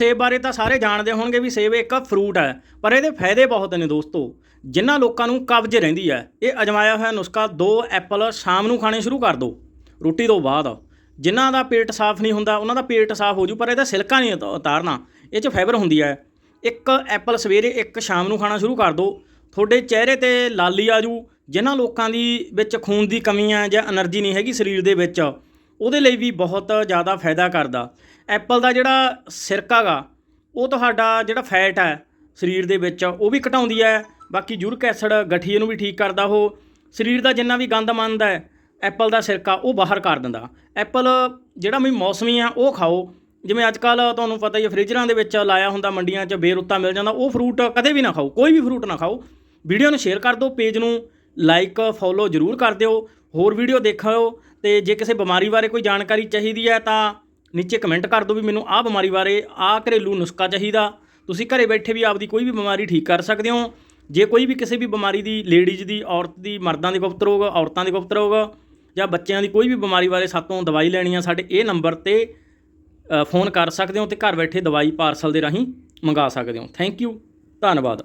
ਸੇਬ ਬਾਰੇ ਤਾਂ ਸਾਰੇ ਜਾਣਦੇ ਹੋਣਗੇ ਵੀ ਸੇਬ ਇੱਕ ਫਰੂਟ ਹੈ, ਪਰ ਇਹਦੇ ਫਾਇਦੇ ਬਹੁਤ ਨੇ ਦੋਸਤੋ। ਜਿਨ੍ਹਾਂ ਲੋਕਾਂ ਨੂੰ ਕਬਜ਼ ਰਹਿੰਦੀ ਹੈ, ਇਹ ਅਜਮਾਇਆ ਹੋਇਆ ਨੁਸਖਾ ਦੋ ਐਪਲ ਸ਼ਾਮ ਨੂੰ ਖਾਣੇ ਸ਼ੁਰੂ ਕਰ ਦਿਓ ਰੋਟੀ ਤੋਂ ਬਾਅਦ। ਜਿਨ੍ਹਾਂ ਦਾ ਪੇਟ ਸਾਫ਼ ਨਹੀਂ ਹੁੰਦਾ, ਉਹਨਾਂ ਦਾ ਪੇਟ ਸਾਫ਼ ਹੋ ਜੂ, ਪਰ ਇਹਦਾ ਸਿਲਕਾ ਨਹੀਂ ਉਤਾਰਨਾ, ਇਹ 'ਚ ਫਾਈਬਰ ਹੁੰਦੀ ਹੈ। ਇੱਕ ਐਪਲ ਸਵੇਰੇ ਇੱਕ ਸ਼ਾਮ ਨੂੰ ਖਾਣਾ ਸ਼ੁਰੂ ਕਰ ਦਿਓ ਤੁਹਾਡੇ ਚਿਹਰੇ ਤੇ ਲਾਲੀ ਆ ਜੂ। ਜਿਨ੍ਹਾਂ ਲੋਕਾਂ ਦੀ ਵਿੱਚ ਖੂਨ ਦੀ ਕਮੀ ਆ ਜਾਂ એનર્ਜੀ ਨਹੀਂ ਹੈਗੀ ਸਰੀਰ ਦੇ ਵਿੱਚ ਉਹਦੇ ਲਈ ਵੀ ਬਹੁਤ ਜ਼ਿਆਦਾ ਫਾਇਦਾ ਕਰਦਾ। ਐਪਲ ਦਾ ਜਿਹੜਾ ਸਿਰਕਾ ਗਾ, ਉਹ ਤੁਹਾਡਾ ਜਿਹੜਾ ਫੈਟ ਹੈ ਸਰੀਰ ਦੇ ਵਿੱਚ, ਉਹ ਵੀ ਘਟਾਉਂਦੀ ਹੈ। ਬਾਕੀ ਯੂਰਿਕ ਐਸਿਡ ਗਠੀਏ ਨੂੰ ਵੀ ਠੀਕ ਕਰਦਾ ਉਹ। ਸਰੀਰ ਦਾ ਜਿੰਨਾ ਵੀ ਗੰਦ ਮੰਨਦਾ ਹੈ ਐਪਲ ਦਾ ਸਿਰਕਾ ਉਹ ਬਾਹਰ ਕਰ ਦਿੰਦਾ। ਐਪਲ ਜਿਹੜਾ ਵੀ ਮੌਸਮੀ ਆ, ਉਹ ਖਾਓ। ਜਿਵੇਂ ਅੱਜ ਕੱਲ ਤੁਹਾਨੂੰ ਪਤਾ ਹੀ ਹੈ, ਫ੍ਰਿਜਰਾਂ ਦੇ ਵਿੱਚ ਲਾਇਆ ਹੁੰਦਾ ਮੰਡੀਆਂ 'ਚ ਬੇਰੁੱਤਾ ਮਿਲ ਜਾਂਦਾ, ਉਹ ਫਰੂਟ ਕਦੇ ਵੀ ਨਾ ਖਾਓ। ਕੋਈ ਵੀ ਫਰੂਟ ਨਾ ਖਾਓ। ਵੀਡੀਓ ਨੂੰ ਸ਼ੇਅਰ ਕਰ ਦਿਓ ਪੇਜ ਨੂੰ ਲਾਈਕ ਫੋਲੋ ਜ਼ਰੂਰ ਕਰ ਦਿਓ। ਹੋਰ ਵੀਡੀਓ ਦੇਖਿਓ। ਤੇ ਜੇ ਕਿਸੇ ਬਿਮਾਰੀ ਬਾਰੇ ਕੋਈ ਜਾਣਕਾਰੀ ਚਾਹੀਦੀ ਹੈ ਤਾਂ ਨੀਚੇ ਕਮੈਂਟ ਕਰ ਦਿਓ ਵੀ ਮੈਨੂੰ ਆਹ ਬਿਮਾਰੀ ਬਾਰੇ, ਆਹ ਘਰੇਲੂ ਨੁਸਖਾ ਚਾਹੀਦਾ। ਤੁਸੀਂ ਘਰੇ ਬੈਠੇ ਵੀ ਆਪਦੀ ਕੋਈ ਵੀ ਬਿਮਾਰੀ ਠੀਕ ਕਰ ਸਕਦੇ ਹੋ। ਜੇ ਕੋਈ ਵੀ ਕਿਸੇ ਵੀ ਬਿਮਾਰੀ ਦੀ, ਲੇਡੀਜ਼ ਦੀ, ਔਰਤ ਦੀ, ਮਰਦਾਂ ਦੀ ਗੁਪਤ ਰੋਗ, ਔਰਤਾਂ ਦੇ ਗੁਪਤ ਰੋਗ, ਜਾਂ ਬੱਚਿਆਂ ਦੀ ਕੋਈ ਵੀ ਬਿਮਾਰੀ ਬਾਰੇ ਸਾਤੋਂ ਦਵਾਈ ਲੈਣੀ ਆ, ਸਾਡੇ ਇਹ ਨੰਬਰ ਤੇ ਫੋਨ ਕਰ ਸਕਦੇ ਹੋ ਤੇ ਘਰ ਬੈਠੇ ਦਵਾਈ ਪਾਰਸਲ ਦੇ ਰਾਹੀਂ ਮੰਗਾ ਸਕਦੇ ਹੋ। ਥੈਂਕ ਯੂ ਧੰਨਵਾਦ।